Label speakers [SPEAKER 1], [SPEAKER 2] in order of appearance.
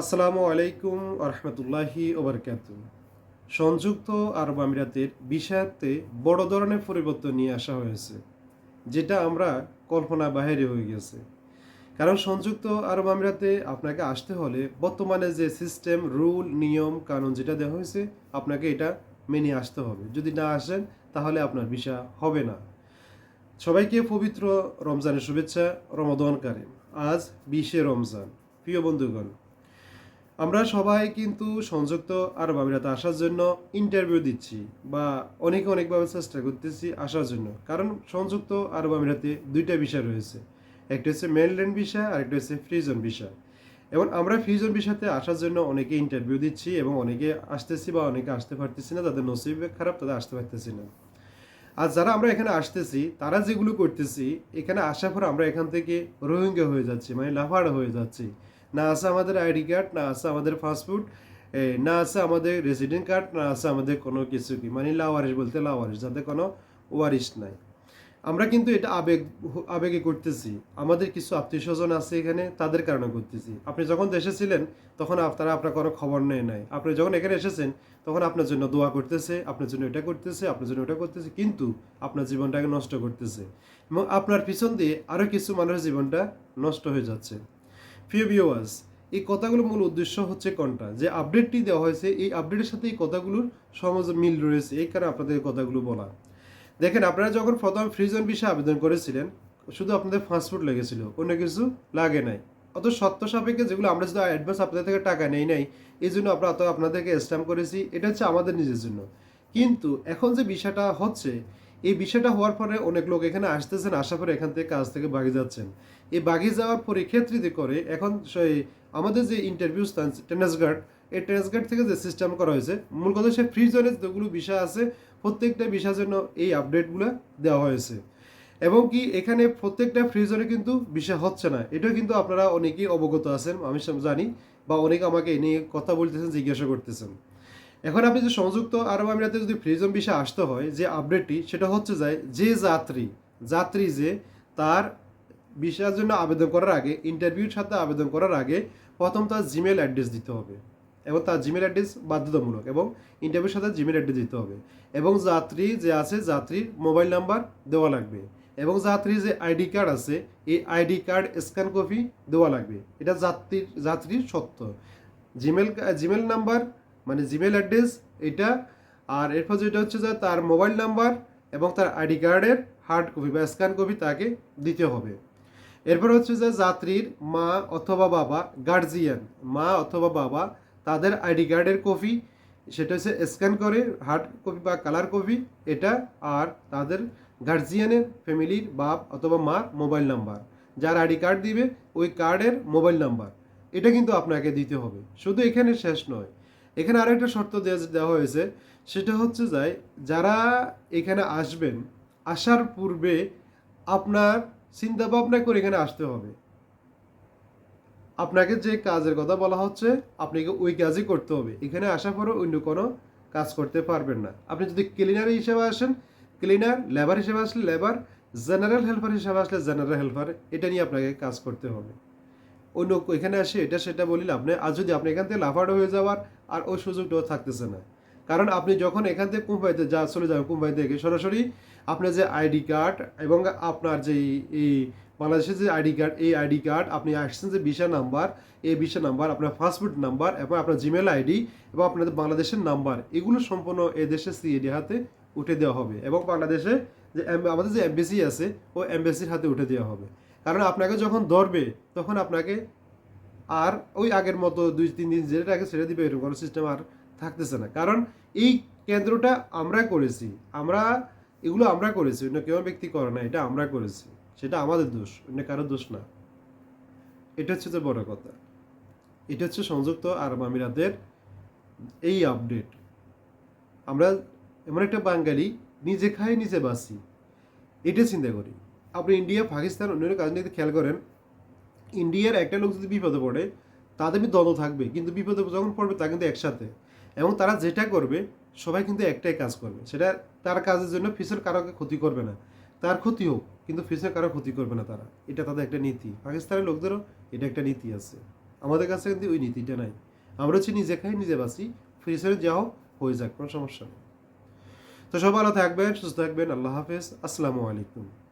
[SPEAKER 1] আসসালামু আলাইকুম রহমতুল্লাহি ওবরকাত। সংযুক্ত আরব আমিরাতের বিষায়াতে বড় ধরনের পরিবর্তন নিয়ে আসা হয়েছে, যেটা আমরা কল্পনা বাহিরে হয়ে গেছে। কারণ সংযুক্ত আরব আমিরাতে আপনাকে আসতে হলে বর্তমানে যে সিস্টেম, রুল, নিয়ম, কানুন যেটা দেওয়া হয়েছে, আপনাকে এটা মেনে আসতে হবে। যদি না আসেন, তাহলে আপনার ভিসা হবে না। সবাইকে পবিত্র রমজানের শুভেচ্ছা, রমদন কারিম। আজ বিশে রমজান। প্রিয় বন্ধুগণ আমরা সবাই কিন্তু সংযুক্ত আরব আমিরাতে আসার জন্য ইন্টারভিউ দিচ্ছি বা অনেকে অনেকভাবে চেষ্টা করতেছি আসার জন্য। কারণ সংযুক্ত আরব আমিরাতে দুইটা বিষয় রয়েছে। একটা হচ্ছে মেনল্যান্ড ভিসা আর একটা হচ্ছে ফ্রিজন ভিসা এবং আমরা ফ্রিজন ভিসাতে আসার জন্য অনেকে ইন্টারভিউ দিচ্ছি এবং অনেকে আসতেছি বা অনেকে আসতে পারতেছি না তাদের নসিব খারাপ তাদের আসতে পারতেছি না। আর যারা আমরা এখানে আসতেছি, তারা যেগুলো করতেছি, এখানে আসার পর আমরা এখান থেকে রোহিঙ্গা হয়ে যাচ্ছি মানে লাফাড়া হয়ে যাচ্ছি। না আছে আমাদের আইডি কার্ড না আছে আমাদের ফাস্টফুড না আছে আমাদের রেসিডেন্ট কার্ড না আছে আমাদের কোনো কিছু কি মানে লাওয়ারিশ বলতে লাওয়ারিশ যাতে কোনো ওয়ারিশ নাই। আমরা কিন্তু এটা আবেগ, আবেগে করতেছি। আমাদের কিছু আত্মীয় স্বজন আছে এখানে, তাদের কারণে করতেছি। আপনি যখন দেশে ছিলেন, তখন আপনারা আপনার কোনো খবর নেয় নাই। আপনি যখন এখানে এসেছেন, তখন আপনার জন্য দোয়া করতেছে, আপনার জন্য এটা করতেছে, আপনার জন্য ওটা করতেছে, কিন্তু আপনার জীবনটাকে নষ্ট করতেছে। এবং আপনার পিছন দিয়ে আরও কিছু মানুষের জীবনটা নষ্ট হয়ে যাচ্ছে। প্রিয় ভিউয়ার্স এই কথাগুলোর মূল উদ্দেশ্য হচ্ছে কোনটা? যে আপডেটটি দেওয়া হয়েছে, এই আপডেটের সাথে এই কথাগুলোর সমাজ মিল রয়েছে, এই কারণে আপনাদের কথাগুলো বলা। দেখেন, আপনারা যখন প্রথম ফ্রিজন বিষয়ে আবেদন করেছিলেন, শুধু আপনাদের ফাস্টফুড লেগেছিল, অন্য কিছু লাগে নাই। অত সত্য সাপেক্ষে যেগুলো আমরা শুধু অ্যাডভান্স আপনাদের থেকে টাকা নেই নাই, এই জন্য আমরা অত আপনাদেরকে স্ট্যাম্প করেছি, এটা হচ্ছে আমাদের নিজের জন্য। কিন্তু এখন যে বিষয়টা হচ্ছে এই বিষয়টা হওয়ার পরে অনেক লোক এখানে আসতেছেন, আসার পরে এখান থেকে কাজ থেকে বাগিয়ে যাচ্ছেন। এই বাগিয়ে যাওয়ার পরিক্ষেত্রিতে করে, এখন আমাদের যে ইন্টারভিউ স্থান টেনেসগার্ড এই টেনেসগার্ড থেকে যে সিস্টেম করা হয়েছে, মূল কথা সে ফ্রি জোনে যেগুলো বিষয় আছে, প্রত্যেকটা বিষয়ের জন্য এই আপডেটগুলো দেওয়া হয়েছে। এবং কি এখানে প্রত্যেকটা ফ্রি জোনে কিন্তু বিষয় হচ্ছে না। এটাও কিন্তু আপনারা অনেকেই অবগত আছেন, আমি জানি, বা অনেকে আমাকে এ নিয়ে কথা বলতেছেন, জিজ্ঞাসা করতেছেন। এখন আপনি যে সংযুক্ত আরব আমিরাতে যদি ফ্রিজম বিষয় আসতে হয়, যে আপডেটটি সেটা হচ্ছে যায় যে যাত্রী যাত্রী যে তার ভিসার জন্য আবেদন করার আগে ইন্টারভিউর সাথে আবেদন করার আগে প্রথম তার জিমেল অ্যাড্রেস দিতে হবে এবং তার জিমেল অ্যাড্রেস বাধ্যতামূলক এবং ইন্টারভিউর সাথে জিমেল অ্যাড্রেস দিতে হবে এবং যাত্রী যে আছে, যাত্রীর মোবাইল নাম্বার দেওয়া লাগবে এবং যাত্রীর যে আইডি কার্ড আছে, এই আইডি কার্ড স্ক্যান কপি দেওয়া লাগবে। এটা যাত্রীর যাত্রীর সত্য। জিমেল জিমেল নাম্বার মানে জিমেল অ্যাড্রেস এটা, আর এরপর যেটা হচ্ছে যে তার মোবাইল নাম্বার এবং তার আইডি কার্ডের হার্ড কপি বা স্ক্যান কপি তাকে দিতে হবে। এরপর হচ্ছে যে যাত্রীর মা অথবা বাবা গার্জিয়ান মা অথবা বাবা, তাদের আইডি কার্ডের কপি, সেটা হচ্ছে স্ক্যান করে হার্ড কপি বা কালার কপি, এটা আর তাদের গার্জিয়ানের ফ্যামিলির বাপ অথবা মার মোবাইল নাম্বার। যার আইডি কার্ড দিবে, ওই কার্ডের মোবাইল নাম্বার। এটা কিন্তু আপনাকে দিতে হবে। শুধু এখানে শেষ নয়। এখানে আরও একটা শর্ত দেওয়া হয়েছে। সেটা হচ্ছে যায়, যারা এখানে আসবেন, আসার পূর্বে আপনার চিন্তা ভাবনা করে এখানে আসতে হবে। আপনাকে যে কাজের কথা বলা হচ্ছে, আপনাকে ওই কাজই করতে হবে। এখানে আসার পরে অন্য কোনো কাজ করতে পারবেন না। আপনি যদি ক্লিনার হিসেবে আসেন ক্লিনার লেবার হিসেবে আসলে লেবার জেনারেল হেল্পার হিসেবে আসলে জেনারেল হেল্পার এটা নিয়ে আপনাকে কাজ করতে হবে। অন্য এখানে আসে, এটা সেটা বলিলে, আপনি, আর যদি আপনি এখান থেকে লাফার্ড হয়ে যাওয়ার আর ওই সুযোগটাও থাকতেছে না। কারণ আপনি যখন এখান থেকে কুম্বাইতে যা, চলে যাবেন কুম্বাই থেকে, সরাসরি আপনার যে আইডি কার্ড এবং আপনার যে এই বাংলাদেশের যে আইডি কার্ড, এই আইডি কার্ড, আপনি আসছেন যে ভিসা নাম্বার, এই ভিসা নাম্বার, আপনার ফাস্টফুড নাম্বার এবং আপনার জিমেল আইডি এবং আপনাদের বাংলাদেশের নাম্বার, এগুলো সম্পূর্ণ এই দেশের সিএডি হাতে উঠে দেওয়া হবে এবং বাংলাদেশে যে আমাদের যে এমবেসি আছে, ও এমবেসির হাতে উঠে দেওয়া হবে। কারণ আপনাকে যখন ধরবে, তখন আপনাকে আর ওই আগের মতো দুই, তিন দিন যেটা আগে ছেড়ে দিবে এরকম, কোনো সিস্টেম আর থাকতেছে না। কারণ এই কেন্দ্রটা আমরা করেছি, আমরা, এগুলো আমরা করেছি, অন্য কেউ ব্যক্তি করে না, এটা আমরা করেছি। সেটা আমাদের দোষ, অন্য কারও দোষ না। এটা হচ্ছে যে বড় কথা। এটা হচ্ছে সংযুক্ত আরব আমিরাতের এই আপডেট আমরা এমন একটা বাঙালি, নিজে খাই নিজে বাঁচি। এটা চিন্তা করি। আপনি ইন্ডিয়া, পাকিস্তান, অন্যান্য কাজ নিয়ে খেয়াল করেন, ইন্ডিয়ার একটা লোক যদি বিপদে পড়ে, তাদের দ্বন্দ্ব থাকবে। কিন্তু বিপদে যখন পড়বে, তা কিন্তু একসাথে। এবং তারা যেটা করবে, সবাই কিন্তু একটাই কাজ করবে। সেটা তার কাজের জন্য ফিসের কারোকে ক্ষতি করবে না। তার ক্ষতি হোক, কিন্তু ফিসের কারও ক্ষতি করবে না তারা। এটা তাদের একটা নীতি। পাকিস্তানের লোকদেরও এটা একটা নীতি আছে। আমাদের কাছে কিন্তু ওই নীতিটা নাই। আমরা হচ্ছে নিজে খাই, নিজে বাঁচি। ফ্রিজের যাও হয়ে যাক, কোনো সমস্যা নেই। তো সব ভালো থাকবেন, সুস্থ থাকবেন। আল্লাহ হাফেজ। আসসালামু আলাইকুম।